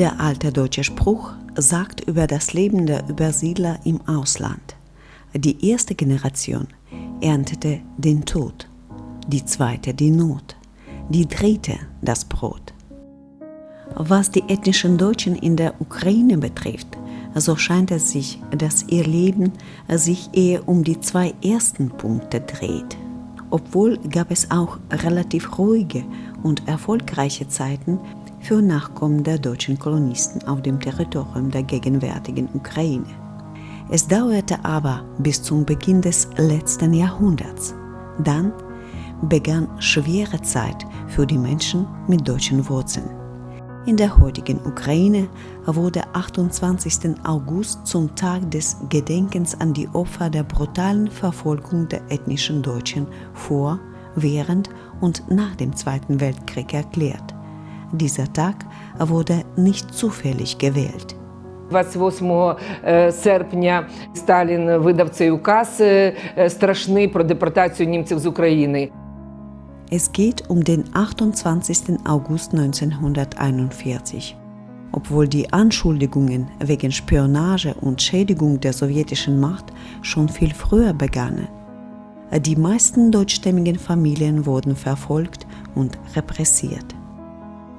Der alte deutsche Spruch sagt über das Leben der Übersiedler im Ausland. Die erste Generation erntete den Tod, die zweite die Not, die dritte das Brot. Was die ethnischen Deutschen in der Ukraine betrifft, so scheint es sich, dass ihr Leben sich eher um die zwei ersten Punkte dreht. Obwohl gab es auch relativ ruhige und erfolgreiche Zeiten für Nachkommen der deutschen Kolonisten auf dem Territorium der gegenwärtigen Ukraine. Es dauerte aber bis zum Beginn des letzten Jahrhunderts. Dann begann schwere Zeit für die Menschen mit deutschen Wurzeln. In der heutigen Ukraine wurde 28. August zum Tag des Gedenkens an die Opfer der brutalen Verfolgung der ethnischen Deutschen vor, während und nach dem Zweiten Weltkrieg erklärt. Dieser Tag wurde nicht zufällig gewählt. 28 е, серпня Сталін видав цей указ е, е, страшний про депортацію німців з України. Es geht um den 28. August 1941. Obwohl die Anschuldigungen wegen Spionage und Schädigung der sowjetischen Macht schon viel früher begannen. Die meisten deutschstämmigen Familien wurden verfolgt und repressiert.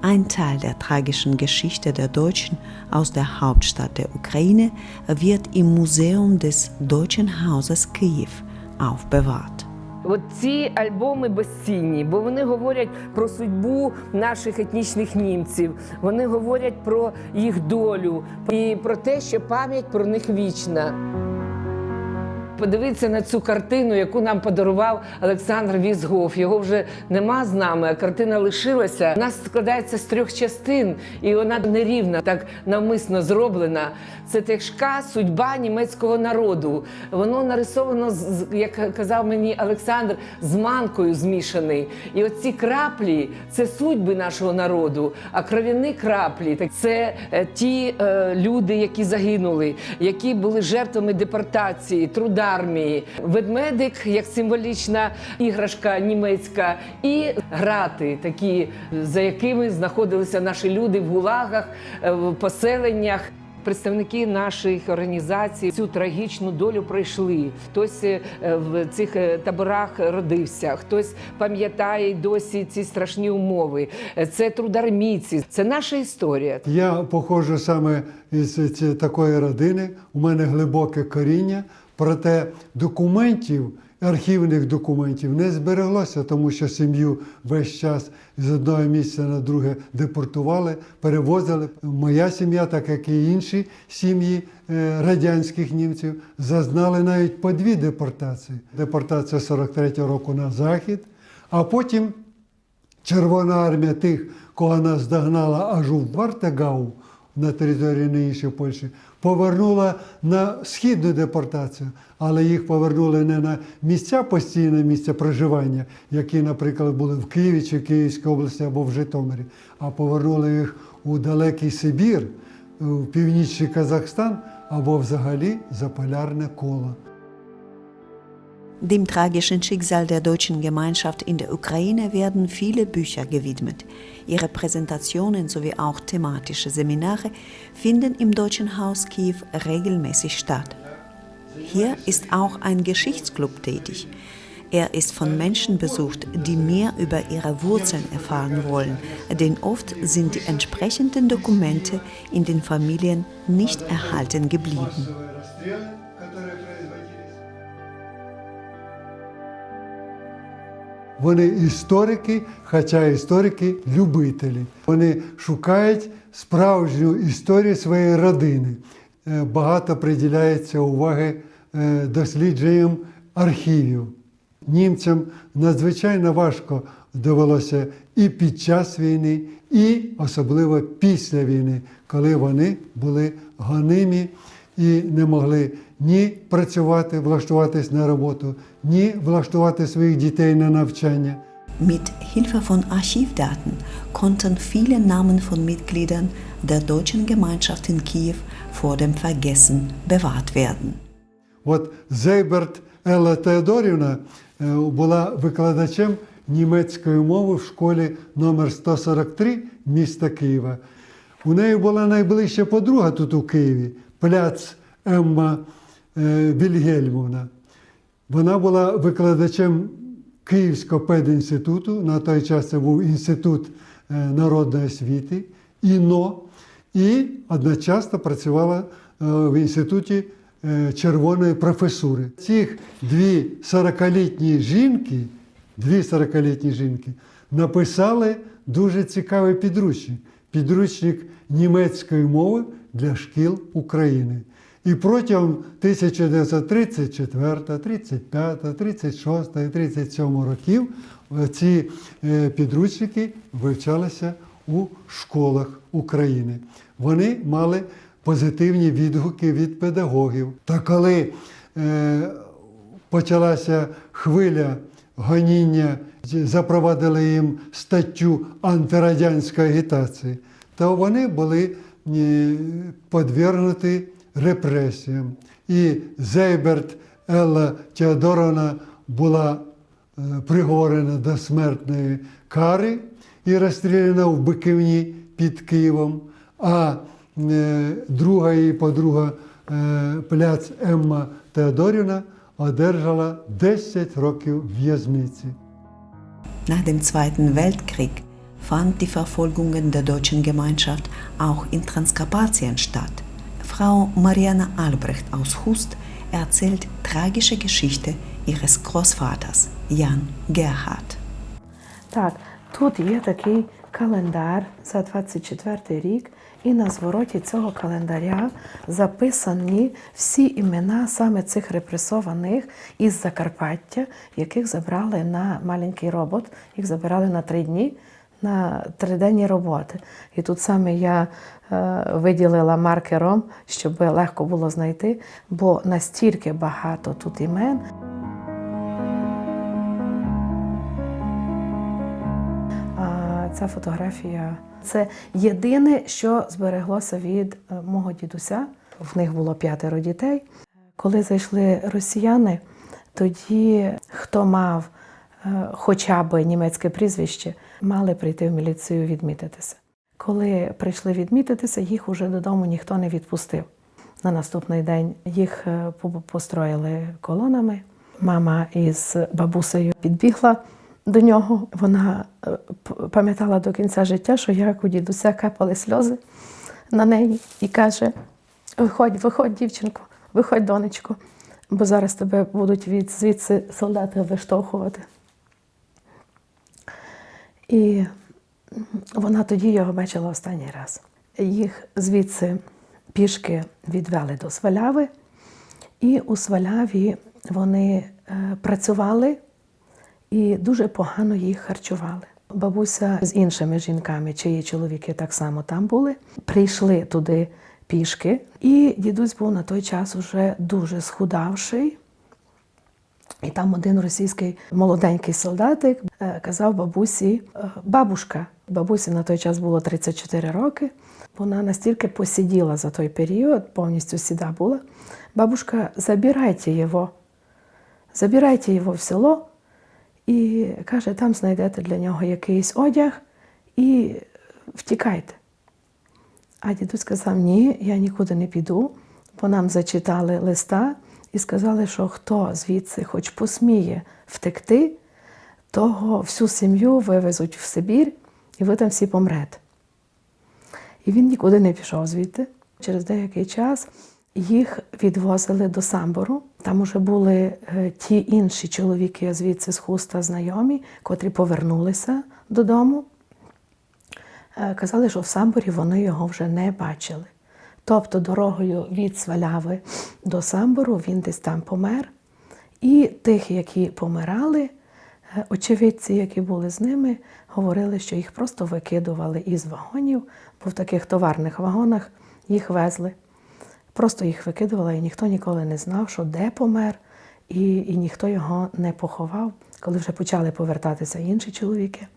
Ein Teil der tragischen Geschichte der Deutschen aus der Hauptstadt der Ukraine wird im Museum des Deutschen Hauses Kiew aufbewahrt. От ці альбоми безцінні, бо вони говорять про судьбу наших етнічних німців. Вони говорять про їх долю і про те, що пам'ять про них вічна. Подивитися на цю картину, яку нам подарував Олександр Візгоф. Його вже нема з нами, а картина лишилася. Вона складається з трьох частин, і вона нерівна, так навмисно зроблена. Це тяжка судьба німецького народу. Воно нарисовано, як казав мені Олександр, з манкою змішаний. І оці краплі це судьби нашого народу. А кров'яні краплі так це е, ті е, люди, які загинули, які були жертвами депортації, трудармії. Ведмедик як символічна іграшка німецька, і грати, такі, за якими знаходилися наші люди в гулагах, е, в поселеннях. Представники наших організацій цю трагічну долю пройшли. Хтось е, в цих е, таборах родився, хтось пам'ятає досі ці страшні умови. Це трудармійці, це наша історія. Я походжу саме із такої родини. У мене глибоке коріння, проте документів, архівних документів не збереглося, тому що сім'ю весь час з одного місця на друге депортували, перевозили. Моя сім'я, так як і інші сім'ї е, радянських німців, зазнали навіть по дві депортації. Депортація 43-го року на захід, а потім Червона армія тих, кого нас догнала аж у Вартегау на території нинішньої Польщі, повернула на східну депортацію, але їх повернули не на місця постійне місця проживання, які, наприклад, були в Києві чи Київській області або в Житомирі, а повернули їх у далекий Сибір, в північний Казахстан або взагалі за полярне коло. Dem tragischen Schicksal der deutschen Gemeinschaft in der Ukraine werden viele Bücher gewidmet. Ihre Präsentationen sowie auch thematische Seminare finden im Deutschen Haus Kiew regelmäßig statt. Hier ist auch ein Geschichtsclub tätig. Er ist von Menschen besucht, die mehr über ihre Wurzeln erfahren wollen, denn oft sind die entsprechenden Dokumente in den Familien nicht erhalten geblieben. Вони історики, хоча історики любителі. Вони шукають справжню історію своєї родини. Е, Багато приділяється уваги е, дослідженням архівів. Німцям надзвичайно важко довелося і під час війни, і особливо після війни, коли вони були гонимі і не могли ні працювати, влаштуватись на роботу, ні влаштувати своїх дітей на навчання. Mit Hilfe von Archivdaten konnten viele Namen von Mitgliedern der deutschen Gemeinschaft in Kiew vor dem Vergessen bewahrt werden. От Зейберт Елла Теодорівна е, була викладачем німецької мови в школі номер 143 міста Києва. У неї була найближча подруга тут у Києві, пляц Емма е, Вільгельмовна. Вона була викладачем Київського педінституту. На той час це був інститут е, народної освіти, ІНО, і одночасно працювала е, в інституті червоної професури. Цих дві 40-літні жінки, дві 40-літні жінки написали дуже цікавий підручник. Підручник німецької мови для шкіл України. І протягом 1934, 35, 36 і 37 років ці е, підручники вивчалися у школах України. Вони мали позитивні відгуки від педагогів. Та коли е, почалася хвиля гоніння, запровадили їм статтю антирадянської агітації, то вони були подвергнуті репресіям. І Зейберт Елла Теодоровна була е, приговорена до смертної кари і розстріляна в Биківні під Києвом. А е, друга її подруга е, пляц Емма Теодорівна одержала 10 років в'язниці. Nach dem Zweiten Weltkrieg fand die Verfolgung der deutschen Gemeinschaft auch in Transkarpatien statt. Frau Mariana Albrecht aus Hust erzählt tragische Geschichte ihres Großvaters Jan Gerhard. Так, тут є такий календар за 24 рік, і на звороті цього календаря записані всі імена саме цих репресованих із Закарпаття, яких забрали на маленький робот, їх забирали на три дні. На триденні роботи. І тут саме я е, виділила маркером, щоб легко було знайти, бо настільки багато тут імен. Ця фотографія це єдине, що збереглося від е, мого дідуся. В них було п'ятеро дітей. Коли зайшли росіяни, тоді хто мав хоча б німецьке прізвище, мали прийти в міліцію відмітитися. Коли прийшли відмітитися, їх уже додому ніхто не відпустив. На наступний день їх е, построїли колонами. Мама із бабусею підбігла до нього. Вона е, пам'ятала до кінця життя, що як у дідуся капали сльози на неї і каже: Виходь, виходь, дівчинко, виходь, донечко, бо зараз тебе будуть від звідси солдати виштовхувати. І вона тоді його бачила останній раз. Їх звідси пішки відвели до Сваляви, і у Сваляві вони е, працювали і дуже погано їх харчували. Бабуся з іншими жінками, чиї чоловіки так само там були, прийшли туди пішки, і дідусь був на той час уже дуже схудавший. І там один російський молоденький солдатик е, казав бабусі, е, бабушка, бабусі на той час було 34 роки. Вона настільки посиділа за той період, повністю сіда була. Бабушка, забирайте його, забирайте його в село і каже, там знайдете для нього якийсь одяг і втікайте. А дідусь сказав: ні, я нікуди не піду, бо нам зачитали листа і сказали, що хто звідси хоч посміє втекти, того всю сім'ю вивезуть в Сибір, і ви там всі помрете. І він нікуди не пішов звідти. Через деякий час їх відвозили до Самбору. Там уже були е, ті інші чоловіки звідси з хуста знайомі, котрі повернулися додому. Е, Казали, що в Самборі вони його вже не бачили. Тобто дорогою від Сваляви до Самбору він десь там помер. І тих, які помирали, е, очевидці, які були з ними, говорили, що їх просто викидували із вагонів, бо в таких товарних вагонах їх везли. Просто їх викидували, і ніхто ніколи не знав, що де помер, і, і ніхто його не поховав. Коли вже почали повертатися інші чоловіки,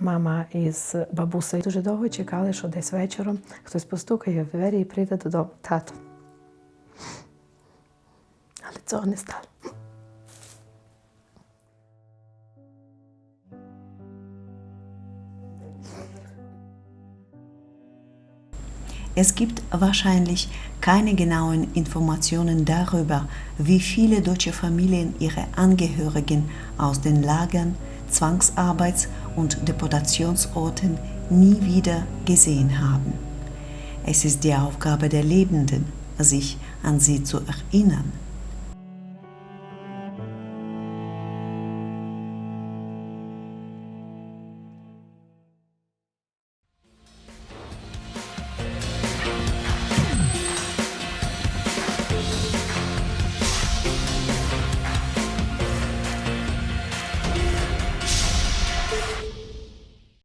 мама із бабусею дуже довго чекали, що десь вечором хтось постукає в двері і прийде додому. Тато. Але цього не стало. Es gibt wahrscheinlich keine genauen Informationen darüber, wie viele deutsche Familien ihre Angehörigen aus den Lagern, Zwangsarbeits- und Deportationsorten nie wieder gesehen haben. Es ist die Aufgabe der Lebenden, sich an sie zu erinnern